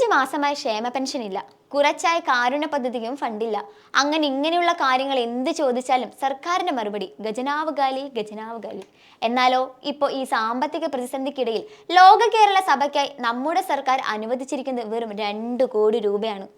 അഞ്ച് മാസമായി ക്ഷേമ പെൻഷൻ ഇല്ല കുറച്ചായി കാരുണ്യ പദ്ധതിക്കും ഫണ്ടില്ല അങ്ങനെ ഇങ്ങനെയുള്ള കാര്യങ്ങൾ എന്ത് ചോദിച്ചാലും സർക്കാരിന്റെ മറുപടി ഖജനാവ് ഗാലി എന്നാലോ ഇപ്പോൾ ഈ സാമ്പത്തിക പ്രതിസന്ധിക്കിടയിൽ ലോക കേരള സഭയ്ക്കായി നമ്മുടെ സർക്കാർ അനുവദിച്ചിരിക്കുന്നത് വെറും രണ്ട് കോടി രൂപയാണ്.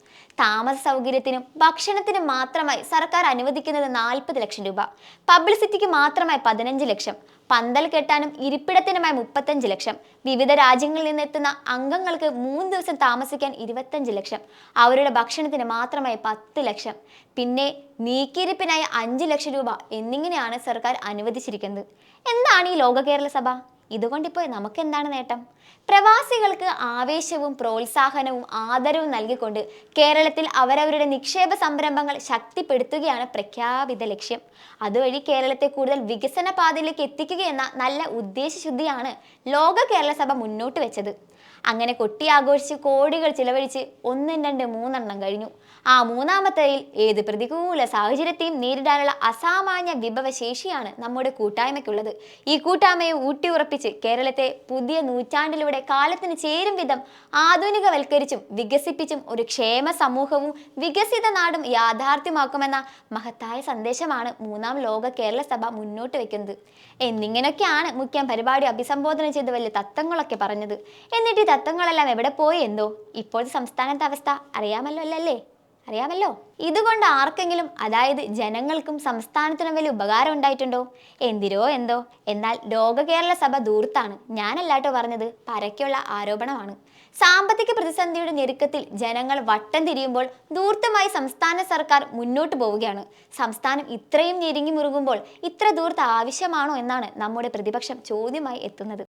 താമസ സൗകര്യത്തിനും ഭക്ഷണത്തിനും മാത്രമായി സർക്കാർ അനുവദിക്കുന്നത് നാൽപ്പത് ലക്ഷം രൂപ. പബ്ലിസിറ്റിക്ക് മാത്രമായി പതിനഞ്ച് ലക്ഷം. പന്തൽ കെട്ടാനും ഇരിപ്പിടത്തിനുമായി മുപ്പത്തഞ്ച് ലക്ഷം. വിവിധ രാജ്യങ്ങളിൽ നിന്നെത്തുന്ന അംഗങ്ങൾക്ക് മൂന്ന് ദിവസം താമസിക്കാൻ ഇരുപത്തഞ്ച് ലക്ഷം. അവരുടെ ഭക്ഷണത്തിന് മാത്രമായി പത്ത് ലക്ഷം പിന്നെ നീക്കിയിരിപ്പിനായി അഞ്ച് ലക്ഷം രൂപ എന്നിങ്ങനെയാണ് സർക്കാർ അനുവദിച്ചിരിക്കുന്നത്. എന്താണ് ഈ ലോക കേരള സഭ? ഇതുകൊണ്ടിപ്പോൾ നമുക്ക് എന്താണ് നേട്ടം? പ്രവാസികൾക്ക് ആവേശവും പ്രോത്സാഹനവും ആദരവും നൽകിക്കൊണ്ട് കേരളത്തിൽ അവരവരുടെ നിക്ഷേപ സംരംഭങ്ങൾ ശക്തിപ്പെടുത്തുകയാണ് പ്രഖ്യാപിത ലക്ഷ്യം. അതുവഴി കേരളത്തെ കൂടുതൽ വികസന പാതയിലേക്ക് എത്തിക്കുകയെന്ന നല്ല ഉദ്ദേശശുദ്ധിയാണ് ലോക കേരള സഭ മുന്നോട്ട് വെച്ചത്. അങ്ങനെ കൊട്ടി ആഘോഷിച്ച് കോടികൾ ചിലവഴിച്ച് ഒന്നും രണ്ട് മൂന്നെണ്ണം കഴിഞ്ഞു. ആ മൂന്നാമത്തെയിൽ ഏത് പ്രതികൂല സാഹചര്യത്തെയും നേരിടാനുള്ള അസാമാന്യ വിഭവശേഷിയാണ് നമ്മുടെ കൂട്ടായ്മയ്ക്കുള്ളത്. ഈ കൂട്ടായ്മയെ ഊട്ടിയുറപ്പിച്ച് കേരളത്തെ പുതിയ നൂറ്റാണ്ടിലൂടെ കാലത്തിന് ചേരും വിധം ആധുനികവൽക്കരിച്ചും വികസിപ്പിച്ചും ഒരു ക്ഷേമ സമൂഹവും വികസിത നാടും യാഥാർത്ഥ്യമാക്കുമെന്ന മഹത്തായ സന്ദേശമാണ് മൂന്നാം ലോക കേരള സഭ മുന്നോട്ട് വെക്കുന്നത്. എന്നിങ്ങനെയൊക്കെയാണ് മുഖ്യം പരിപാടി അഭിസംബോധന ചെയ്ത് വലിയ തത്വങ്ങളൊക്കെ പറഞ്ഞത്. എന്നിട്ട് തത്വങ്ങളെല്ലാം എവിടെ പോയി? എന്തോ? ഇപ്പോഴത്തെ സംസ്ഥാനത്തെ അവസ്ഥ അറിയാമല്ലോ അല്ലല്ലേ? അറിയാമല്ലോ? ഇതുകൊണ്ട് ആർക്കെങ്കിലും അതായത് ജനങ്ങൾക്കും സംസ്ഥാനത്തിനും വലിയ ഉപകാരം ഉണ്ടായിട്ടുണ്ടോ? എന്തിരോ എന്തോ. എന്നാൽ ലോക കേരള സഭ ദൂർത്താണ് ഞാനല്ലാട്ടോ പറഞ്ഞത്. പരക്കെയുള്ള ആരോപണമാണ്. സാമ്പത്തിക പ്രതിസന്ധിയുടെ ഞെരുക്കത്തിൽ ജനങ്ങൾ വട്ടം തിരിയുമ്പോൾ ദൂർത്തമായി സംസ്ഥാന സർക്കാർ മുന്നോട്ട് പോവുകയാണ്. സംസ്ഥാനം ഇത്രയും ഞെരുങ്ങി മുറുകുമ്പോൾ ഇത്ര ദൂർത്ത് ആവശ്യമാണോ എന്നാണ് നമ്മുടെ പ്രതിപക്ഷം ചോദ്യമായി എത്തുന്നത്.